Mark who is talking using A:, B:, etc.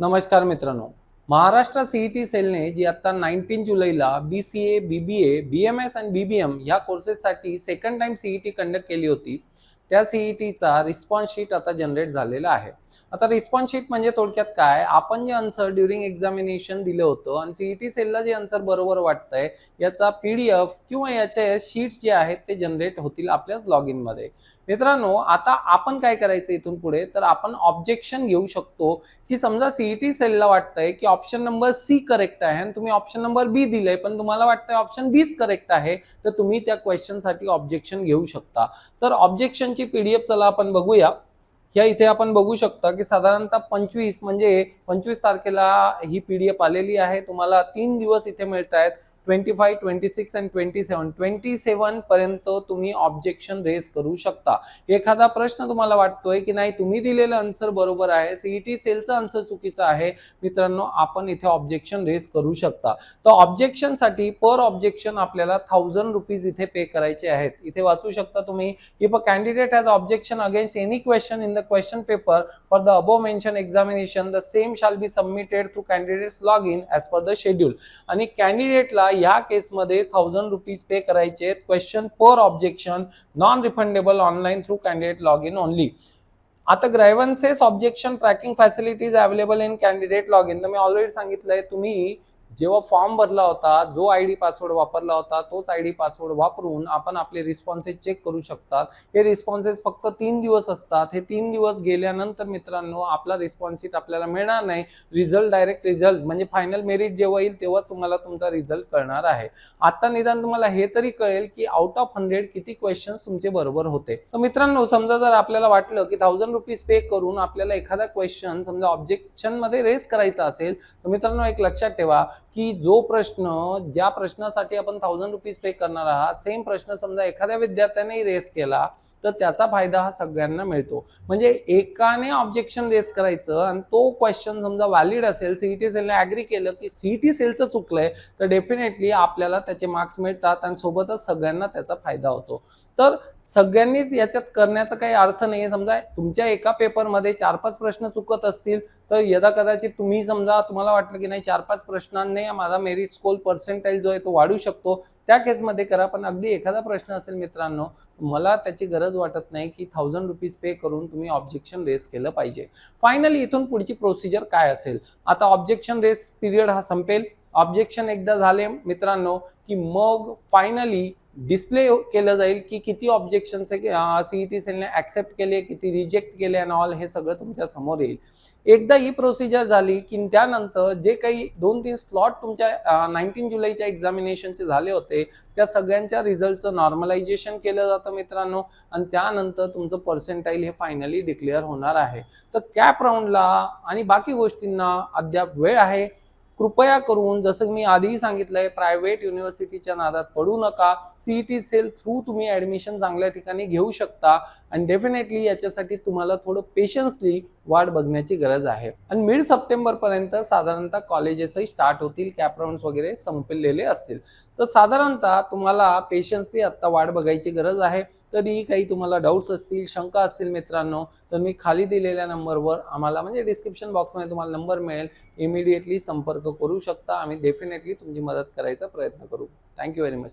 A: नमस्कार मित्रांनो. महाराष्ट्र सीईटी सेलने जी आता नाईन्टीन जुलैला B C A B B A B M S आणि बी बी एम ह्या कोर्सेससाठी सेकंड टाइम सीईटी कंडक्ट केली होती. त्या सीईटीचा रिस्पॉन्स शीट आता जनरेट झालेला आहे. आता रिस्पॉन्स शीट म्हणजे थोडक्यात काय? आपण जे आन्सर ड्युरिंग एक्झामिनेशन दिलं होतं आणि सीईटी सेलला जे आन्सर बरोबर वाटतंय याचा पी डी एफ किंवा याच्या शीट्स जे आहेत ते जनरेट होतील आपल्याच लॉग इनमध्ये मित्रांनो आता आपण काय करायचं इथून पुढे? तर आपण ऑब्जेक्शन घेऊ शकतो की समजा सीईटी सेलला वाटतंय की ऑप्शन नंबर सी करेक्ट आहे आणि तुम्ही ऑप्शन नंबर बी दिलंय पण तुम्हाला वाटतंय ऑप्शन बीच करेक्ट आहे तर तुम्ही त्या क्वेश्चनसाठी ऑब्जेक्शन घेऊ शकता. तर ऑब्जेक्शनची पीडीएफ चला आपण बघूया. या इथे आपण बघू शकता की साधारणतः पंचवीस म्हणजे पंचवीस तारखेला ही पीडीएफ आलेली आहे. तुम्हाला तीन दिवस इथे मिळत आहेत twenty five twenty six and twenty seven twenty seven पर्यंत तुम्ही ऑब्जेक्शन रेज करू शकता. एखादा प्रश्न तुम्हाला वाटतोय की नाही तुम्ही दिलेलं आन्सर बरोबर आहे. सीईटी सेलचं आन्सर चुकीचं आहे. मित्रांनो आपण इथे ऑब्जेक्शन रेज करू शकता. तर ऑब्जेक्शनसाठी पर ऑब्जेक्शन आपल्याला थाउजंड रुपीज इथे पे करायचे आहेत. इथे वाचू शकता तुम्ही if a candidate has objection against any question in the question paper for the above mention examination the same shall be submitted through candidates log in as per the schedule आणि कॅन्डिडेटला या केसमध्ये थाउजंड रुपीज पे करायचे आहेत. Question per objection non refundable online through candidate log in only आता grievances objection tracking facilities available in candidate log in तर मी already सांगितलंय तुम्ही जेव्हा फॉर्म भरला होता जो आय डी पासवर्ड वापरला होता तोच आय डी पासवर्ड वापरून आपण आपले रिस्पॉन्सेस चेक करू शकतात. हे रिस्पॉन्सेस फक्त तीन दिवस असतात. हे तीन दिवस गेल्यानंतर मित्रांनो आपला रिस्पॉन्सिट आपल्याला मिळणार नाही. रिझल्ट डायरेक्ट रिझल्ट म्हणजे फायनल मेरिट जेव्हा येईल तेव्हाच तुम्हाला तुमचा रिझल्ट कळणार आहे. आता निदान तुम्हाला हे तरी कळेल की आउट ऑफ हंड्रेड किती क्वेश्चन्स तुमचे बरोबर होते. तर मित्रांनो समजा जर आपल्याला वाटलं की थाउजंड रुपीज पे करून आपल्याला एखादा क्वेश्चन समजा ऑब्जेक्शनमध्ये रेस करायचा असेल तर मित्रांनो एक लक्षात ठेवा. की जो प्रश्न ज्या प्रश्नासाठी आपण थाउजंड रुपीज पे करणार आहात सेम प्रश्न समजा एखाद्या विद्यार्थ्याने रेस केला तर त्याचा फायदा हा सगळ्यांना मिळतो. म्हणजे एकाने ऑब्जेक्शन रेस करायचं आणि तो क्वेश्चन समजा व्हॅलिड असेल सीईटी सेलने ॲग्री केलं की सीईटी सेलचं चुकलंय तर डेफिनेटली आपल्याला त्याचे मार्क्स मिळतात आणि सोबतच सगळ्यांना त्याचा फायदा होतो. तर सगळ्यांनीच याच्यात करण्याचा काही अर्थ नाही समजा तुमच्या एका पेपरमध्ये चार पाच प्रश्न चुकत असतील तर यदा कदाचित तुम्ही समजा तुम्हाला वाटलं की नाही चार पाच प्रश्नांनी माझा मेरिट स्कोर पर्सेंटाईल जो आहे तो वाढू शकतो. त्या केसमध्ये करा पण अगदी एखादा प्रश्न असेल मित्रांनो मला त्याची गरज वाटत नाही की थाउजंड रुपीज पे करून तुम्ही ऑब्जेक्शन रेस केलं पाहिजे. फायनली इथून पुढची प्रोसिजर काय असेल? आता ऑब्जेक्शन रेस पिरियड हा संपेल. ऑब्जेक्शन एकदा झाले मित्रांनो की मग फायनली डिस्प्ले केलं जाईल की किती ऑब्जेक्शन्स सीईटी सेलने ऍक्सेप्ट केले किती रिजेक्ट केले अँड ऑल हे सगळं तुमच्यासमोर येईल. एकदा ही प्रोसिजर झाली की त्यानंतर जे काही दोन तीन स्लॉट तुमच्या नाईन्टीन जुलैच्या एक्झामिनेशनचे झाले होते त्या सगळ्यांच्या रिझल्टचं नॉर्मलायझेशन केलं जातं मित्रांनो आणि त्यानंतर तुमचं पर्सेंटाईल हे फायनली डिक्लेअर होणार आहे. तर कॅप राऊंडला आणि बाकी गोष्टींना अद्याप वेळ आहे. कृपया करून जसं मी आधीही सांगितलंय प्रायव्हेट युनिव्हर्सिटीच्या नादात पडू नका. सीईटी सेल थ्रू तुम्ही ऍडमिशन चांगल्या ठिकाणी घेऊ शकता. आणि डेफिनेटली याच्यासाठी तुम्हाला थोडं पेशन्सली वाट बघण्याची गरज आहे. आणि मिड सप्टेंबर पर्यंत साधारणतः कॉलेजेसही स्टार्ट होतील कॅप वगैरे संपलेले असतील. तर साधारणतः तुम्हाला पेशन्सली आत्ता वाट बघायची गरज आहे. तरी काही तुम्हाला डाऊट्स असतील शंका असतील मित्रांनो तर मी खाली दिलेल्या नंबरवर आम्हाला म्हणजे डिस्क्रिप्शन बॉक्समध्ये तुम्हाला नंबर मिळेल. इमिडिएटली संपर्क करू शकता. आम्ही डेफिनेटली तुमची मदत करायचा प्रयत्न करू. Thank you very much